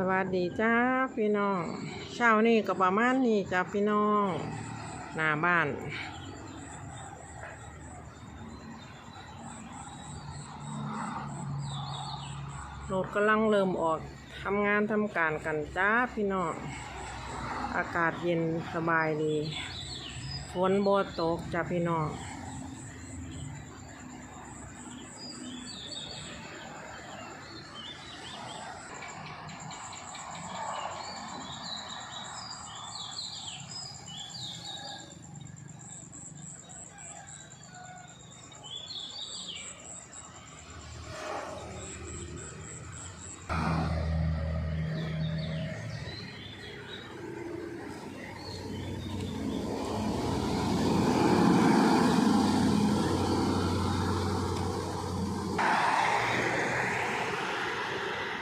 สวัสดีจ้าพี่น้องเช้านี่ก็ประมาณนี้จ้าพี่น้องหน้าบ้าน รถกำลังเริ่มออกทำงานทำการกันจ้าพี่น้องอากาศเย็นสบายดีฝนโบตกจ้าพี่น้อง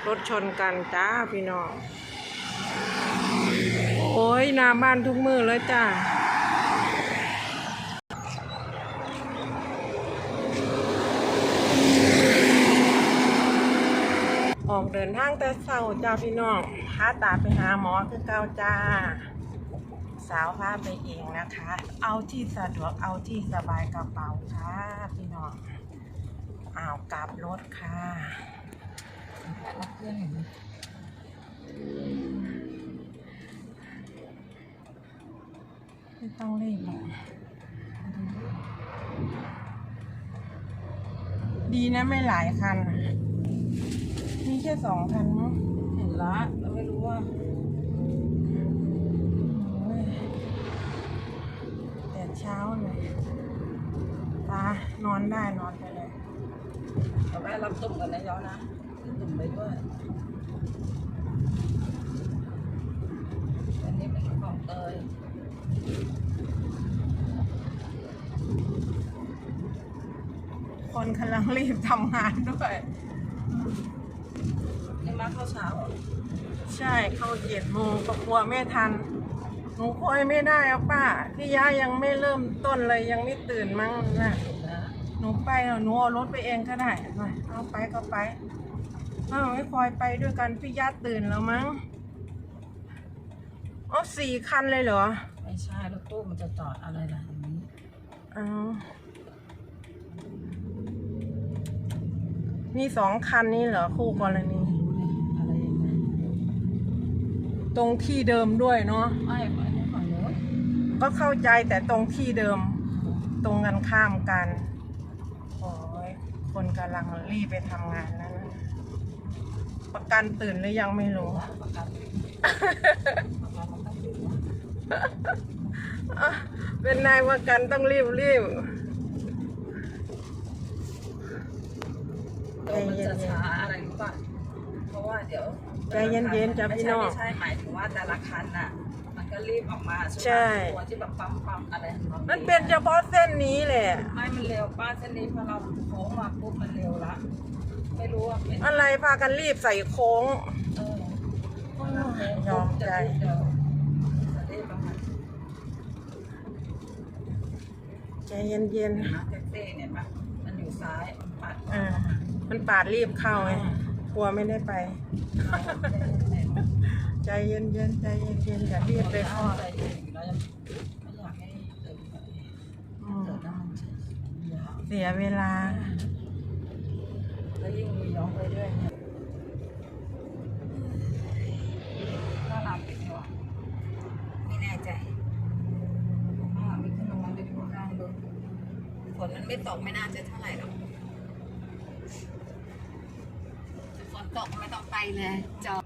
รถชนกันจ้าพี่น้อง โอ้ยนาบ้านทุกมือเลยจ้าออกเดินทางแต่เช้าจ้าพี่น้องพาตาไปหาหมอคือเก้าจ้า สาวพาไปเองนะคะ เอาที่สะดวกเอาที่สบายกระเป๋าค่ะ พี่น้องอ้าวกลับรถค่ะ เพื่อนเห็นไหมไม่ต้องรีบหรอกดีนะไม่หลายคัน มีแค่สองคันมั้งเห็นละแล้วไม่รู้ว่าแต่เช้าเลยตานอนได้นอนไปเลยเราแม่รับตุ่มกันนะย้อนนะ ตุ่มไปด้วยอันนี้เป็นของเตยคนกำลังรีบทำงานด้วยนี่มาข้าวเช้าเหรอใช่เข้าเจ็ดโมงก็กลัวไม่ทัน หนูคอยไม่ได้อะป้าพี่ยายังไม่เริ่มต้นเลยยังไม่ตื่นมั้งนะ นะหนูไปแล้วหนูเอารถไปเองก็ได้ เอาไปก็ไป อาไม่คอยไปด้วยกันพี่ยาตื่นแล้วมั้งอ๋อสี่คันเลยเหรอ ไม่ใช่รถตู้มันจะจอดอะไรล่ะอย่างนี้เอามีสองคันนี้เหรอคู่กรณีรู้เลยอะไรอย่างนี้ตรงที่เดิมด้วยเนาะไม่ไม่ไม่ฝั่งโน้นก็เข้าใจแต่ตรงที่เดิม ตรงกันข้ามกันโอ้ยคนกำลังรีบไปทำงานนั่นนะ ประกันตื่นหรือยังไม่รู้ประกันประกันมันต้องอยู่นะอะเป็นนายประกันต้องรีบรีบเดี๋ยวมันจะช้าอะไรรู้ป่ะเพราะว่าเดี๋ยวใจเย็นๆจ้ะไม่พี่ใช่น้องไม่ใช่หมายถึงว่าแต่ละคันน่ะมันก็รีบออกมาใช่ไหมใช่ตัวที่แบบปั๊มปั๊มๆอะไรของรามันเป็นเฉพาะเส้นนี้แหละไม่มันเร็วป้าเส้นนี้พอเราโค้งมาปุ๊บมันเร็วละ ไม่รู้ว่าเป็นอะไรพากันรีบใส่โค้ง เออโอ้ยยอมใจ เดี๋ยวจะได้ประมาณใจเย็นนะแท็กซี่เนี่ยปะมันอยู่ซ้ายมันปัดๆอ่ามันปาดรีบเข้าไงกลัวไม่ได้ไปใจเย็นๆใจเย็นๆอย่ารีบเลยพ่ออะไรอยู่แล้วยังไม่อยากให้เดินไปอืมเดินน้ำมันเสียเสียเวลา ยิ่งมีน้องไปด้วยเนี่ยน่ารักดีว่ะไม่แน่ใจน่ารักไม่ขึ้นลงมาดูดูได้ดูฝนมันไม่ตกไม่น่าจะเท่าไหร่หรอกฝนตกไม่ต้องไปเลยจอ